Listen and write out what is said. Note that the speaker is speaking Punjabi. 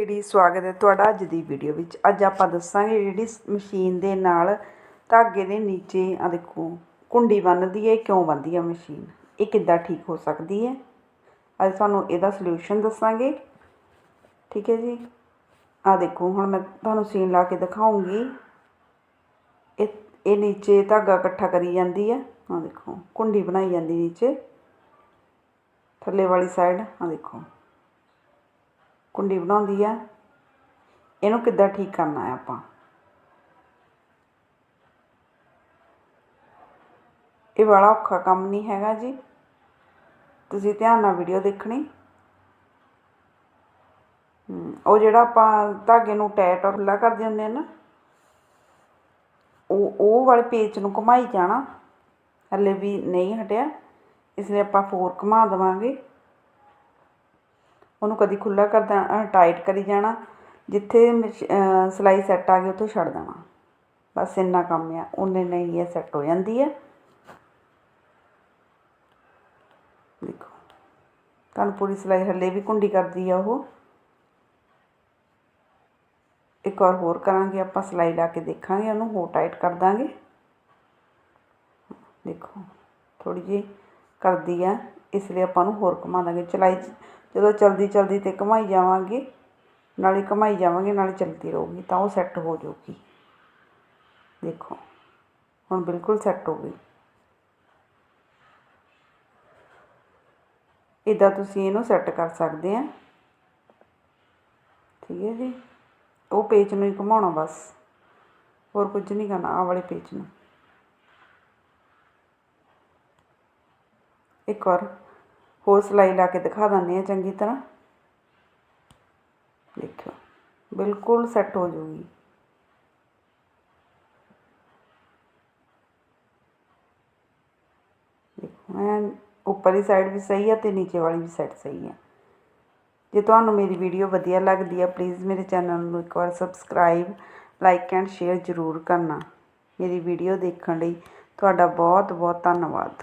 ਲੇਡੀ ਸਵਾਗਤ ਹੈ ਤੁਹਾਡਾ ਅੱਜ ਦੀ ਵੀਡੀਓ ਵਿੱਚ। ਅੱਜ ਆਪਾਂ ਦੱਸਾਂਗੇ ਜਿਹੜੀ ਮਸ਼ੀਨ ਦੇ ਨਾਲ ਧਾਗੇ ਦੇ ਨੀਚੇ ਆ ਦੇਖੋ, ਕੁੰਡੀ ਬੰਨਦੀ ਹੈ ਇਹ ਕਿਉਂ ਬੰਨਦੀ ਹੈ ਮਸ਼ੀਨ? ਇਹ ਕਿੱਦਾਂ ਠੀਕ ਹੋ ਸਕਦੀ ਹੈ? ਅੱਜ ਤੁਹਾਨੂੰ ਇਹਦਾ ਸੋਲੂਸ਼ਨ ਦੱਸਾਂਗੇ। ਠੀਕ ਹੈ ਜੀ? ਆ ਦੇਖੋ, ਹੁਣ ਮੈਂ ਤੁਹਾਨੂੰ ਸੀਨ ਲਾ ਕੇ ਦਿਖਾਉਂਗੀ। ਇਹ ਇਹ ਨੀਚੇ ਧਾਗਾ ਇਕੱਠਾ ਕਰੀ ਜਾਂਦੀ ਹੈ। ਆ ਦੇਖੋ, ਕੁੰਡੀ ਬਣਾਈ ਜਾਂਦੀ ਨੀਚੇ। ਥੱਲੇ ਵਾਲੀ ਸਾਈਡ ਆ ਦੇਖੋ। ਕੁੰਡੀ ਬਣਾਉਂਦੀ ਆ। ਇਹਨੂੰ ਕਿੱਦਾਂ ਠੀਕ ਕਰਨਾ ਹੈ ਆਪਾਂ? ਇਹ ਬੜਾ ਔਖਾ ਕੰਮ ਨਹੀਂ ਹੈਗਾ ਜੀ। ਤੁਸੀਂ ਧਿਆਨ ਨਾਲ ਵੀਡੀਓ ਦੇਖਣੀ। ਉਹ ਜਿਹੜਾ ਆਪਾਂ ਧਾਗੇ ਨੂੰ ਟੈਟ ਔਰ ਖੁੱਲਾ ਕਰਦੇ ਹੁੰਦੇ ਆ ਨਾ, ਉਹ ਉਹ ਵਾਲੇ ਪੇਚ ਨੂੰ ਘੁਮਾਈ ਜਾਣਾ। ਹਲੇ ਵੀ ਨਹੀਂ ਹਟਿਆ। ਇਸ ਲਈ ਆਪਾਂ ਫੋਰ ਘੁਮਾ ਦੇਵਾਂਗੇ। ਉਹਨੂੰ ਕਦੀ ਖੁੱਲ੍ਹਾ ਕਰ ਦੇਣਾ ਟਾਈਟ ਕਰੀ ਜਾਣਾ, ਜਿੱਥੇ ਮਸ਼- ਸਿਲਾਈ ਸੈੱਟ ਆ ਗਈ ਉੱਥੋਂ ਛੱਡ ਦੇਣਾ। ਬਸ ਇੰਨਾ ਕੰਮ ਆ, ਉਹਨੇ ਨਹੀਂ ਇਹ ਸੈੱਟ ਹੋ ਜਾਂਦੀ ਹੈ ਦੇਖੋ, ਤੁਹਾਨੂੰ ਪੂਰੀ ਸਿਲਾਈ ਹੱਲੇ ਵੀ ਕੁੰਡੀ ਕਰਦੀ ਆ ਉਹ। ਇੱਕ ਵਾਰ ਹੋਰ ਕਰਾਂਗੇ, ਆਪਾਂ ਸਿਲਾਈ ਲਾ ਕੇ ਦੇਖਾਂਗੇ, ਉਹਨੂੰ ਹੋਰ ਟਾਈਟ ਕਰ ਦਾਂਗੇ। ਦੇਖੋ ਥੋੜੀ ਜਿਹੀ ਕਰਦੀ ਆ, ਇਸ ਲਈ ਆਪਾਂ ਨੂੰ ਹੋਰ ਘੁਮਾ ਦਾਂਗੇ। ਚਲਾਈ 'ਚ ਜਦੋਂ ਚਲਦੀ ਚਲਦੀ ਤੇ ਘੁਮਾਈ ਜਾਵਾਂਗੇ, ਨਾਲੇ ਘੁਮਾਈ ਜਾਵਾਂਗੇ, ਨਾਲੇ ਚਲਦੀ ਰਹੂਗੀ, ਤਾਂ ਉਹ ਸੈੱਟ ਹੋ ਜਾਊਗੀ। ਦੇਖੋ, ਹੁਣ ਬਿਲਕੁਲ ਸੈੱਟ ਹੋ ਗਈ। ਇਦਾਂ ਤੁਸੀਂ ਇਹਨੂੰ ਸੈੱਟ ਕਰ ਸਕਦੇ ਆ। ਠੀਕ ਹੈ ਜੀ? ਉਹ ਪੇਚ ਨੂੰ ਹੀ ਘੁਮਾਉਣਾ ਬਸ। ਹੋਰ ਕੁਝ ਨਹੀਂ ਕਰਨਾ ਆ ਵਾਲੇ ਪੇਚ ਨੂੰ। ਇੱਕ ਵਾਰ ਹੋਰ ਸਿਲਾਈ ਲਾ ਕੇ ਦਿਖਾ ਦਿੰਦੇ ਆ ਚੰਗੀ ਤਰ੍ਹਾਂ। ਦੇਖੋ ਬਿਲਕੁਲ ਸੈੱਟ ਹੋ ਜਾਊਗੀ ਦੇਖੋ ਐਨ ਉੱਪਰਲੀ ਸਾਈਡ ਵੀ ਸਹੀ ਹੈ ਤੇ ਨੀਚੇ ਵਾਲੀ ਵੀ ਸਾਈਡ ਸਹੀ ਹੈ ਜੇ ਤੁਹਾਨੂੰ ਮੇਰੀ ਵੀਡੀਓ ਵਧੀਆ ਲੱਗਦੀ ਹੈ ਪਲੀਜ਼ ਮੇਰੇ ਚੈਨਲ ਨੂੰ ਇੱਕ ਵਾਰ ਸਬਸਕ੍ਰਾਈਬ ਲਾਈਕ ਐਂਡ ਸ਼ੇਅਰ ਜ਼ਰੂਰ ਕਰਨਾ। ਮੇਰੀ ਵੀਡੀਓ ਦੇਖਣ ਲਈ ਤੁਹਾਡਾ ਬਹੁਤ ਬਹੁਤ ਧੰਨਵਾਦ।